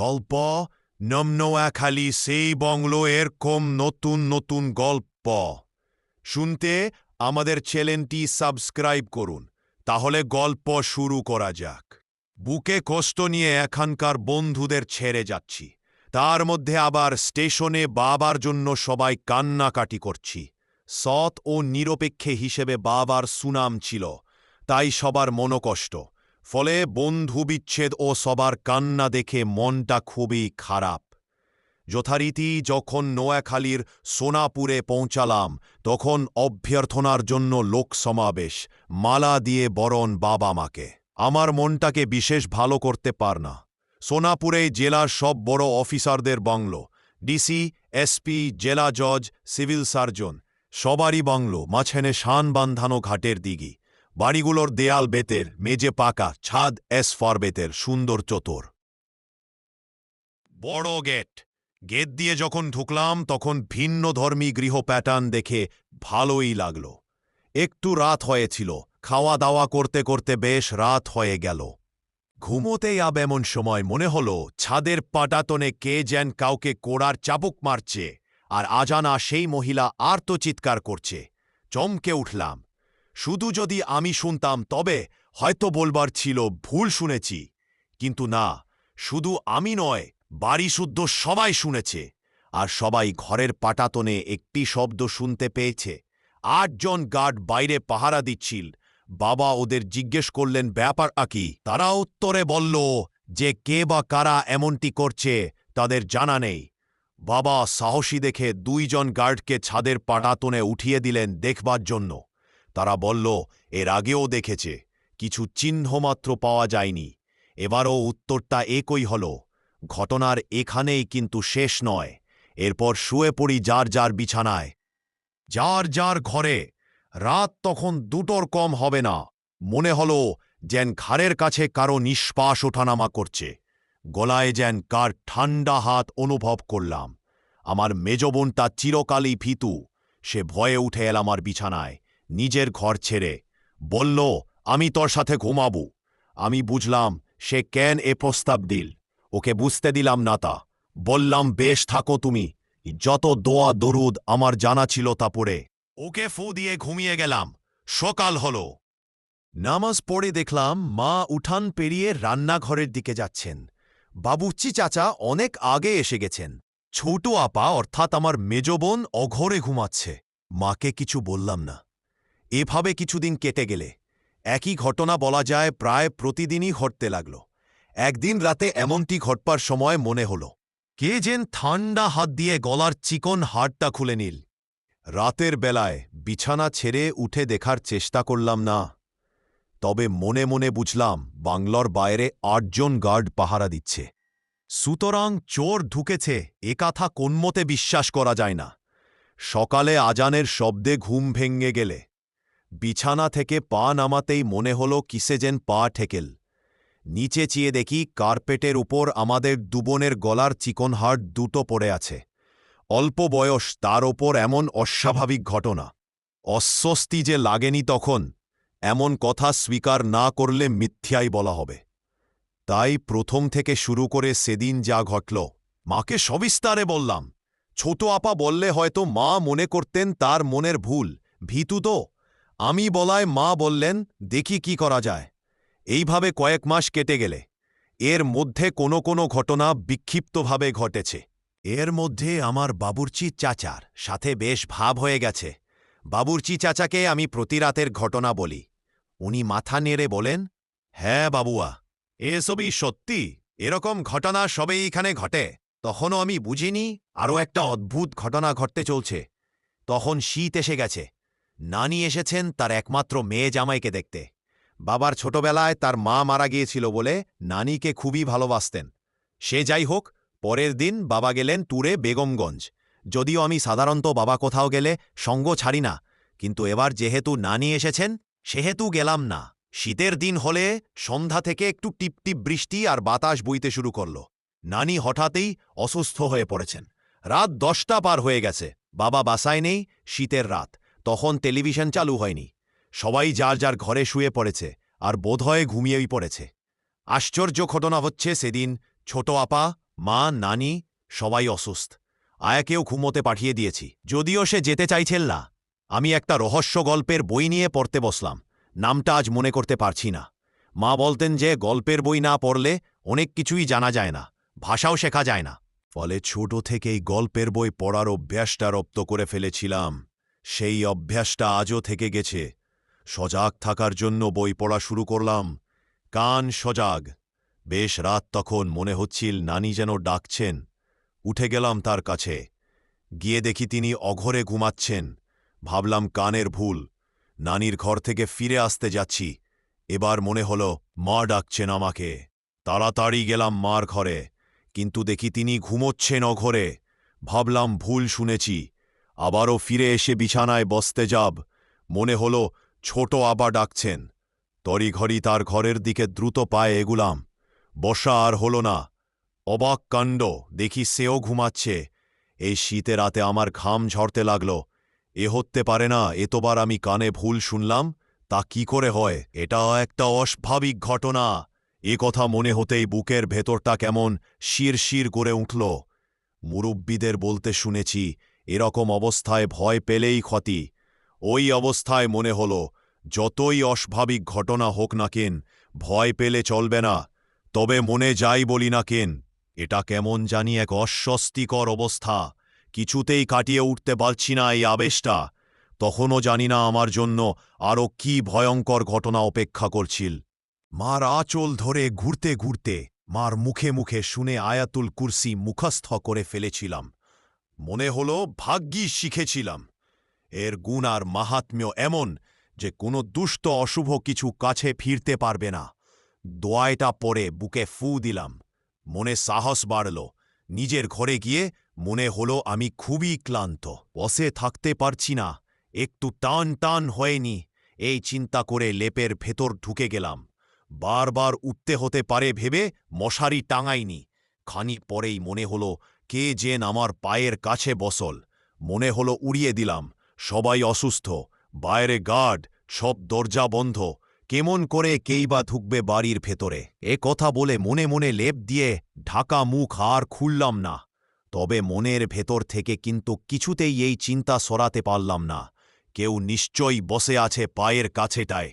গল্প নমনোয়াখালী সেই বংলো এরকম নতুন নতুন গল্প। শুনতে আমাদের চ্যানেলটি সাবস্ক্রাইব করুন, তাহলে গল্প শুরু করা যাক। বুকে কষ্ট নিয়ে এখানকার বন্ধুদের ছেড়ে যাচ্ছি, তার মধ্যে আবার স্টেশনে বাবার জন্য সবাই কান্নাকাটি করছি। সৎ ও নিরপেক্ষে হিসেবে বাবার সুনাম ছিল, তাই সবার মনোকষ্ট। ফলে বন্ধু বিচ্ছেদ ও সবার কান্না দেখে মনটা খুবই খারাপ। যথারীতি যখন নোয়াখালীর সোনাপুরে পৌঁছালাম, তখন অভ্যর্থনার জন্য লোক সমাবেশ, মালা দিয়ে বরণ বাবা মাকে। আমার মনটাকে বিশেষ ভালো করতে পার না। সোনাপুরে জেলার সব বড় অফিসারদের বাংলো, ডিসি, এসপি, জেলা জজ, সিভিল সার্জন, সবারই বাংলো, মাঝখানে শান বান্ধানো ঘাটের দিঘি। বাড়িগুলোর দেয়াল বেতের মেজে পাকা, ছাদ এস ফর বেতের, সুন্দর চতর। বড় গেট। গেট দিয়ে যখন ঢুকলাম, তখন ভিন্ন ধর্মী গৃহ প্যাটার্ন দেখে ভালোই লাগল। একটু রাত হয়েছিল। খাওয়া দাওয়া করতে করতে বেশ রাত হয়ে গেল। ঘুমোতেই আব এমন সময় মনে হল, ছাদের পাটাতনে কে যেন কাউকে কোড়ার চাবুক মারছে, আর আজানা সেই মহিলা আর তো আর্তচিৎকার করছে। চমকে উঠলাম। শুধু যদি আমি শুনতাম, তবে হয়তো বলবার ছিল, ভুল শুনেছি। কিন্তু না, শুধু আমি নয়, বাড়ি শুদ্ধ সবাই শুনেছে, আর সবাই ঘরের পাটাতনে একটি শব্দ শুনতে পেয়েছে। আটজন গার্ড বাইরে পাহারা দিচ্ছিল। বাবা ওদের জিজ্ঞেস করলেন, ব্যাপার আকি তারা উত্তরে বলল, যে কে বা কারা এমনটি করছে, তাদের জানা নেই। বাবা সাহসী দেখে দুইজন গার্ডকে ছাদের পাটাতনে উঠিয়ে দিলেন দেখবার জন্য। তারা বলল, এর আগেও দেখেছে, কিছু চিহ্নমাত্র পাওয়া যায়নি। এবারও উত্তরটা একই হল। ঘটনার এখানেই কিন্তু শেষ নয়। এরপর শুয়ে পড়ি যার যার বিছানায়। যার যার ঘরে। রাত তখন দুটোর কম হবে না। মনে হল যেন ঘাড়ের কাছে কারও নিঃশ্বাস ওঠানামা করছে। গলায় যেন কার ঠান্ডা হাত অনুভব করলাম। আমার মেজবোনটা চিরকালই ভীতু। সে ভয়ে উঠে এল আমার বিছানায়। নিজের ঘর ছেড়ে। বলল, আমি তোর সাথে ঘুমাবো। আমি বুঝলাম সে কেন এ প্রস্তাব দিল। ওকে বুঝতে দিলাম না তা। বললাম, বেশ, থাকো তুমি। যত দোয়া, দরুদ আমার জানা ছিল তা পড়ে। ওকে ফু দিয়ে ঘুমিয়ে গেলাম। সকাল হল। নামাজ পড়ে দেখলাম মা উঠান পেরিয়ে রান্নাঘরের দিকে যাচ্ছেন। বাবুচ্চি চাচা অনেক আগে এসে গেছেন। ছোট আপা, অর্থাৎ আমার মেজবোন অঘরে ঘুমাচ্ছে। মাকে কিছু বললাম না। এভাবে কিছুদিন কেটে গেলে, একই ঘটনা বলা যায় প্রায় প্রতিদিনই ঘটতে লাগল। একদিন রাতে এমনটি ঘটবার সময় মনে হল, কে যেন ঠান্ডা হাত দিয়ে গলার চিকন হাড়টা খুলে নিল। রাতের বেলায় বিছানা ছেড়ে উঠে দেখার চেষ্টা করলাম না, তবে মনে মনে বুঝলাম বাংলোর বাইরে আটজন গার্ড পাহারা দিচ্ছে। সুতরাং চোর ঢুকেছে, এ কথা কোনমতে বিশ্বাস করা যায় না। সকালে আজানের শব্দে ঘুম ভেঙে গেলে বিছানা থেকে পা নামাতেই মনে হল কিসে যেন পা ঠেকেল। নিচে চেয়ে দেখি কার্পেটের উপর আমাদের দুবনের গলার চিকন হাট দুটো পড়ে আছে। অল্প বয়স, তার ওপর এমন অস্বাভাবিক ঘটনা। অস্বস্তি যে লাগেনি তখন, এমন কথা স্বীকার না করলে মিথ্যাই বলা হবে। তাই প্রথম থেকে শুরু করে সেদিন যা ঘটল, মাকে সবিস্তারে বললাম, ছোট আপা বললে হয়তো মা মনে করতেন তার মনের ভুল, ভীতু তো। আমি বলায় মা বললেন, দেখি কি করা যায়। এইভাবে কয়েক মাস কেটে গেলে। এর মধ্যে কোনো কোনো ঘটনা বিক্ষিপ্তভাবে ঘটেছে। এর মধ্যে আমার বাবুরচি চাচার সাথে বেশ ভাব হয়ে গেছে। বাবুরচি চাচাকে আমি প্রতিরাতের ঘটনা বলি। উনি মাথা নেড়ে বলেন হ্যাঁ বাবুয়া এসবই সত্যি। এরকম ঘটনা সবেই এখানে ঘটে। তখনও আমি বুঝিনি, আরও একটা অদ্ভুত ঘটনা ঘটতে চলছে। তখন শীত এসে গেছে। নানি এসেছেন তার একমাত্র মেয়ে জামাইকে দেখতে। বাবার ছোটবেলায় তার মা মারা গিয়েছিল বলে নানিকে খুবই ভালোবাসতেন। সে যাই হোক, পরের দিন বাবা গেলেন ট্যুরে বেগমগঞ্জ। যদিও আমি সাধারণত বাবা কোথাও গেলে সঙ্গ ছাড়ি না, কিন্তু এবার যেহেতু নানি এসেছেন, সেহেতু গেলাম না। শীতের দিন হলে সন্ধ্যা থেকে একটু টিপটিপ বৃষ্টি আর বাতাস বইতে শুরু করল। নানি হঠাৎই অসুস্থ হয়ে পড়েছেন। রাত দশটা পার হয়ে গেছে। বাবা বাসায় নেই, শীতের রাত। তখন টেলিভিশন চালু হয়নি। সবাই যার যার ঘরে শুয়ে পড়েছে আর বোধহয় ঘুমিয়েই পড়েছে। আশ্চর্য ঘটনা হচ্ছে সেদিন ছোট আপা, মা, নানি সবাই অসুস্থ। আয়াকেও ঘুমোতে পাঠিয়ে দিয়েছি। যদিও সে যেতে চাইছেন না। আমি একটা রহস্য গল্পের বই নিয়ে পড়তে বসলাম। নামটা আজ মনে করতে পারছি না। মা বলতেন যে গল্পের বই না পড়লে অনেক কিছুই জানা যায় না, ভাষাও শেখা যায় না। ফলে ছোট থেকেই গল্পের বই পড়ার অভ্যাসটা রপ্ত করে ফেলেছিলাম। সেই অভ্যাসটা আজও থেকে গেছে। সজাগ থাকার জন্য বই পড়া শুরু করলাম। কান সজাগ। বেশ রাত তখন মনে হচ্ছিল নানি যেন ডাকছেন। উঠে গেলাম তার কাছে। গিয়ে দেখি তিনি অঘরে ঘুমাচ্ছেন। ভাবলাম কানের ভুল। নানির ঘর থেকে ফিরে আসতে যাচ্ছি। এবার মনে হল, মা ডাকছেন আমাকে। তাড়াতাড়ি গেলাম মার ঘরে। কিন্তু দেখি তিনি ঘুমোচ্ছেন অঘরে। ভাবলাম ভুল শুনেছি। আবারও ফিরে এসে বিছানায় বসতে যাব। মনে হল ছোট আবা ডাকছেন। তড়িঘড়ি তার ঘরের দিকে দ্রুত পায়ে এগুলাম। বসা আর হল না। অবাক কাণ্ড, দেখি সেও ঘুমাচ্ছে। এই শীতে রাতে আমার ঘাম ঝরতে লাগল। এ হতে পারে না এতবার আমি কানে ভুল শুনলাম, তা কি করে হয়? এটা একটা অস্বাভাবিক ঘটনা। এ কথা মনে হতেই বুকের ভেতরটা কেমন শির শির করে উঠল। মুরব্বীদের বলতে শুনেছি এরকম অবস্থায় ভয় পেলেই ক্ষতি। ওই অবস্থায় মনে হল, যতই অস্বাভাবিক ঘটনা হোক না কেন, ভয় পেলে চলবে না। তবে মনে যাই বলি না কেন, এটা কেমন জানি এক অস্বস্তিকর অবস্থা। কিছুতেই কাটিয়ে উঠতে পারছি না এই আবেশটা। তখনও জানি না আমার জন্য আরও কি ভয়ঙ্কর ঘটনা অপেক্ষা করছিল। মার আঁচল ধরে ঘুরতে ঘুরতে, মার মুখে মুখে শুনে আয়াতুল কুরসি মুখস্থ করে ফেলেছিলাম। মনে হল ভাগ্যি শিখেছিলাম। এর গুণ আর মাহাত্ম্য এমন যে কোনো দুষ্ট অশুভ কিছু কাছে ফিরতে পারবে না। দোয়ায়টা পরে বুকে ফু দিলাম। মনে সাহস বাড়ল। নিজের ঘরে গিয়ে মনে হলো আমি খুবই ক্লান্ত। বসে থাকতে পারছি না। একটু টান টান হয়নি। এই চিন্তা করে লেপের ভেতর ঢুকে গেলাম। বারবার উঠতে হতে পারে ভেবে মশারি টাঙাইনি। খানি পরেই মনে হলো কে যেন আমার পায়ের কাছে বসল। মনে হলো উড়িয়ে দিলাম। সবাই অসুস্থ। বাইরে গার্ড, সব দরজা বন্ধ। কেমন করে কেই বা ঢুকবে বাড়ির ভেতরে? এ কথা বলে মনে মনে লেপ দিয়ে ঢাকা মুখ আর খুললাম না। তবে মনের ভেতর থেকে কিন্তু কিছুতেই এই চিন্তা সরাতে পারলাম না। কেউ নিশ্চয়ই বসে আছে পায়ের কাছেটায়।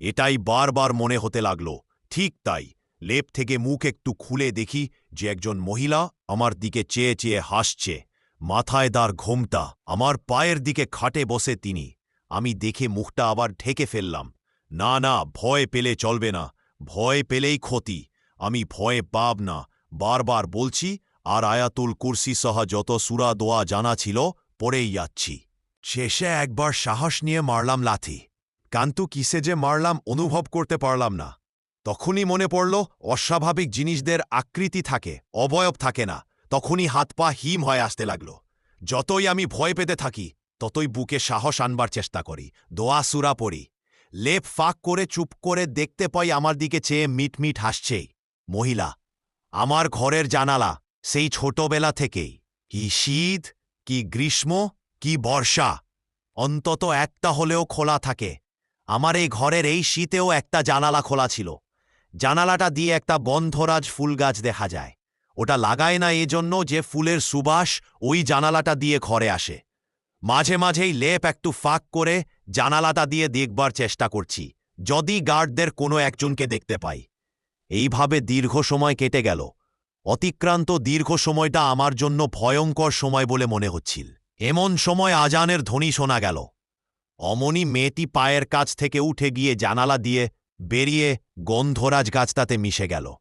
এটাই বারবার মনে হতে লাগল। ঠিক তাই। লেপ থেকে মুখ একটু খুলে দেখি যে একজন মহিলা আমার দিকে চেয়ে চেয়ে হাসছে। মাথায় দার ঘোমটা, আমার পায়ের দিকে খাটে বসে তিনি। আমি দেখে মুখটা আবার ঢেকে ফেললাম। না না, ভয় পেলে চলবে না, ভয় পেলেই ক্ষতি। আমি ভয়ে পাব না, বারবার বলছি, আর আয়াতুল কুরসি সহ যত সুরা দোয়া জানা ছিল, পড়েই যাচ্ছি। শেষে একবার সাহস নিয়ে মারলাম লাথি। কান্তু কিসে যে মারলাম, অনুভব করতে পারলাম না। তখনই মনে পড়ল, অস্বাভাবিক জিনিসদের আকৃতি থাকে, অবয়ব থাকে না, তখনই হাত পা হিম হয়ে আসতে লাগল। যতই আমি ভয় পেতে থাকি, ততই বুকে সাহস আনবার চেষ্টা করি, দোয়া সুরা পড়ি। লেপ ফাঁক করে চুপ করে দেখতে পাই আমার দিকে চেয়ে মিটমিট হাসছেই। মহিলা, আমার ঘরের জানালা, সেই ছোটবেলা থেকেই। কি শীত, কি গ্রীষ্ম, কি বর্ষা। অন্তত একটা হলেও খোলা থাকে। আমার এই ঘরের এই শীতেও একটা জানালা খোলা ছিল। জানালাটা দিয়ে একটা গন্ধরাজ ফুল গাছ দেখা যায়। ওটা লাগায় না এজন্য যে ফুলের সুবাস ওই জানালাটা দিয়ে ঘরে আসে। মাঝে মাঝেই লেপ একটু ফাঁক করে জানালাটা দিয়ে দেখবার চেষ্টা করছি, যদি গার্ডদের কোনো একজনকে দেখতে পাই। এইভাবে দীর্ঘ সময় কেটে গেল। অতিক্রান্ত দীর্ঘ সময়টা আমার জন্য ভয়ঙ্কর সময় বলে মনে হচ্ছিল। এমন সময় আজানের ধ্বনি শোনা গেল। অমনি মেয়েটি পায়ের কাছ থেকে উঠে গিয়ে জানালা দিয়ে বেরিয়ে গন্ধরাজ গাছটাতে মিশে গেল।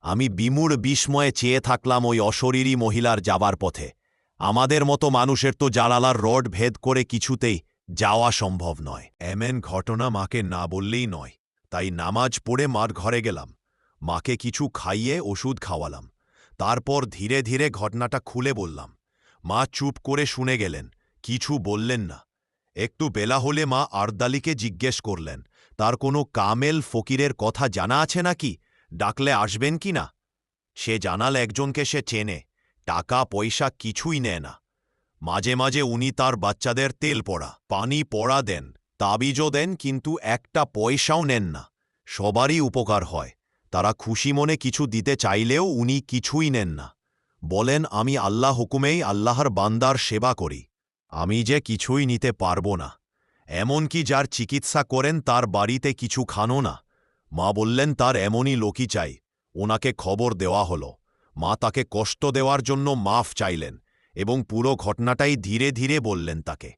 আমি বিমূঢ় বিস্ময়ে চেয়ে থাকলাম ওই অশরীরী মহিলার যাবার পথে। আমাদের মতো মানুষের তো জালালার রড ভেদ করে কিছুতেই যাওয়া সম্ভব নয়। এমন ঘটনা মাকে না বললেই নয়। তাই নামাজ পড়ে মার ঘরে গেলাম। মাকে কিছু খাইয়ে ওষুধ খাওয়ালাম। তারপর ধীরে ধীরে ঘটনাটা খুলে বললাম। মা চুপ করে শুনে গেলেন। কিছু বললেন না। একটু বেলা হলে মা আর্দালিকে জিজ্ঞেস করলেন। তার কোনো কামেল ফকিরের কথা জানা আছে নাকি? ডাকলে আসবেন কি না? সে জানাল একজনকে সে চেনে, টাকা, পয়সা কিছুই নেয় না। মাঝে মাঝে উনি তার বাচ্চাদের তেল পড়া, পানি পড়া দেন, তাবিজও দেন, কিন্তু একটা পয়সাও নেন না। সবারই উপকার হয়। তারা খুশি মনে কিছু দিতে চাইলেও উনি কিছুই নেন না। বলেন, আমি আল্লাহ হুকুমেই আল্লাহর বান্দার সেবা করি। আমি যে কিছুই নিতে পারব না। এমনকি যার চিকিৎসা করেন তার বাড়িতে কিছু খানো না। মা বললেন, তার এমনই লোকই চাই। ওনাকে খবর দেওয়া হল। মা তাকে কষ্ট দেওয়ার জন্য মাফ চাইলেন এবং পুরো ঘটনাটাই ধীরে ধীরে বললেন তাকে।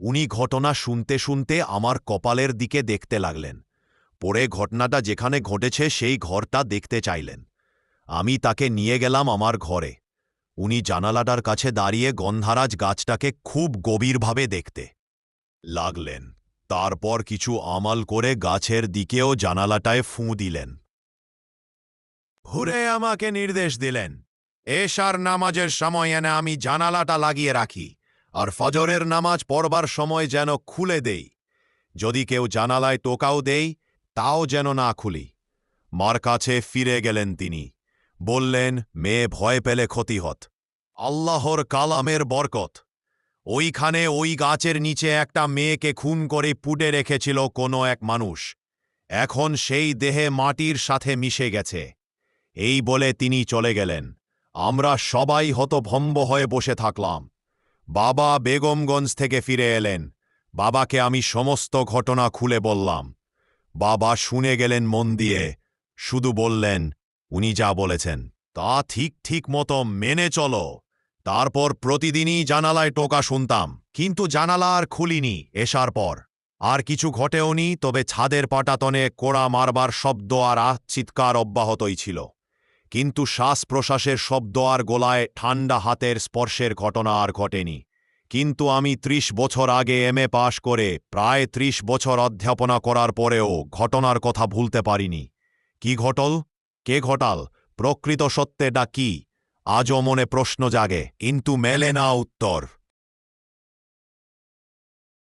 উনি ঘটনা শুনতে শুনতে আমার কপালের দিকে দেখতে লাগলেন। পরে ঘটনাটা যেখানে ঘটেছে সেই ঘরটা দেখতে চাইলেন। আমি তাকে নিয়ে গেলাম আমার ঘরে। উনি জানালাটার কাছে দাঁড়িয়ে গন্ধারাজ গাছটাকে খুব গভীরভাবে দেখতে। লাগলেন। তারপর কিছু আমাল করে গাছের দিকেও জানালাটায় ফুঁ দিলেন। ঘুরে আমাকে নির্দেশ দিলেন, এশার নামাজের সময় এনে আমি জানালাটা লাগিয়ে রাখি, আর ফজরের নামাজ পড়বার সময় যেন খুলে দেই। যদি কেউ জানালায় টোকাও দেই, তাও যেন না খুলি। মার কাছে ফিরে গেলেন তিনি, বললেন, মেয়ে ভয় পেলে ক্ষতিহত। আল্লাহর কালামের বরকত। ওইখানে ওই গাছের নিচে একটা মেয়েকে খুন করে পুটে রেখেছিল কোনো এক মানুষ। এখন সেই দেহে মাটির সাথে মিশে গেছে। এই বলে তিনি চলে গেলেন। আমরা সবাই হতভম্ব হয়ে বসে থাকলাম। বাবা বেগমগঞ্জ থেকে ফিরে এলেন। বাবাকে আমি সমস্ত ঘটনা খুলে বললাম। বাবা শুনে গেলেন মন দিয়ে। শুধু বললেন, উনি যা বলেছেন, তা ঠিক ঠিক মতো মেনে চলো। তারপর প্রতিদিনই জানালায় টোকা শুনতাম, কিন্তু জানালা আর খুলিনি এসার পর। আর কিছু ঘটেওনি তবে ছাদের পাটাতনে কোড়া মারবার শব্দ আর আহ চিৎকার অব্যাহতই ছিল। কিন্তু শ্বাস প্রশ্বাসের শব্দ আর গোলায় ঠান্ডা হাতের স্পর্শের ঘটনা আর ঘটেনি। কিন্তু আমি ত্রিশ বছর আগে এম এ পাশ করে, প্রায় ত্রিশ বছর অধ্যাপনা করার পরেও ঘটনার কথা ভুলতে পারিনি। কি ঘটল? কে ঘটাল? প্রকৃত সত্যেটা কি? আজও মনে প্রশ্ন জাগে কিন্তু মেলে না উত্তর?